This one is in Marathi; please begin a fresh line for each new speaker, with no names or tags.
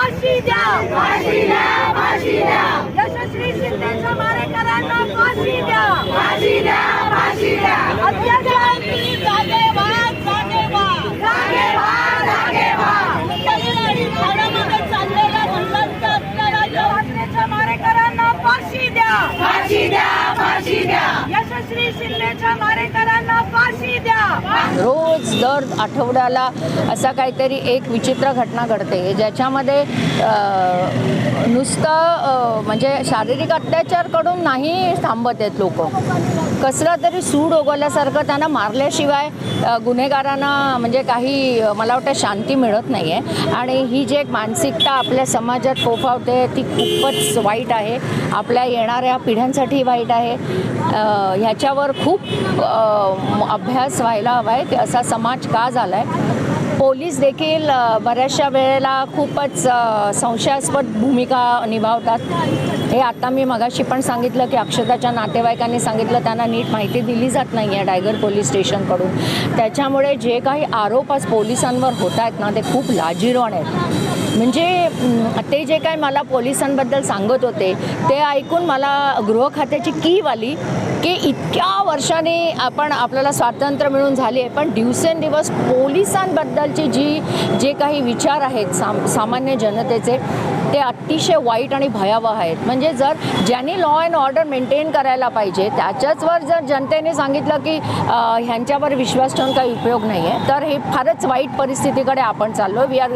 फाशी द्या. फाशी द्या फाशी द्या. यशस्वी शिंदेच्या मारेकरांना फाशी द्या. फाशी द्या फाशी द्या. अत्याचारी जागे व्हा जागे व्हा. जागे व्हा जागे व्हा. मुंबई ठाण्यामध्ये चाललेल्या महिलांच्या अत्याचाराच्या घटनेच्या मारेकरांना फाशी द्या. फाशी द्या फाशी द्या. यशस्वी शिंदेच्या
रोज दर आठवड्याला असा काहीतरी एक विचित्र घटना घडते. ज्याच्यामध्ये नुसतं म्हणजे शारीरिक अत्याचारकडून नाही थांबत आहेत लोक. कसला तरी सूड ओगवल्यासारखं त्यांना मारल्याशिवाय गुन्हेगारांना म्हणजे काही मला वाटतं शांती मिळत नाही आहे आणि ही जी एक मानसिकता आपल्या समाजात फोफावते ती खूपच वाईट आहे. आपल्या येणाऱ्या पिढ्यांसाठी वाईट आहे. ह्याच्यावर खूप अभ्यास व्हायला हवा आहे की असा समाज का झाला आहे पोलीस देखील बऱ्याचशा वेळेला खूपच संशयास्पद भूमिका निभावतात. हे आता मी मगाशी पण सांगितलं की अक्षताच्या नातेवाईकांनी सांगितलं त्यांना नीट माहिती दिली जात नाही आहे टायगर पोलीस स्टेशनकडून. त्याच्यामुळे जे काही आरोप आज पोलिसांवर होत आहेत ना ते खूप लाजिरवाण आहेत. म्हणजे ते जे काय मला पोलिसांबद्दल सांगत होते ते ऐकून मला गृह खात्याची कीव आली की इतक्या वर्षाने आपण आपल्याला स्वातंत्र्य मिळून झाली आहे पण दिवसेंदिवस पोलिसांबद्दलची जी जे काही विचार आहेत साम सामान्य जनतेचे ते अतिशय वाईट आणि भयावह आहेत. म्हणजे जर ज्यांनी लॉ अँड ऑर्डर मेंटेन करायला पाहिजे त्याच्याचवर जर जनतेने सांगितलं की ह्यांच्यावर विश्वास ठेवून काही उपयोग नाही आहे तर हे फारच वाईट परिस्थितीकडे आपण चाललो वी आर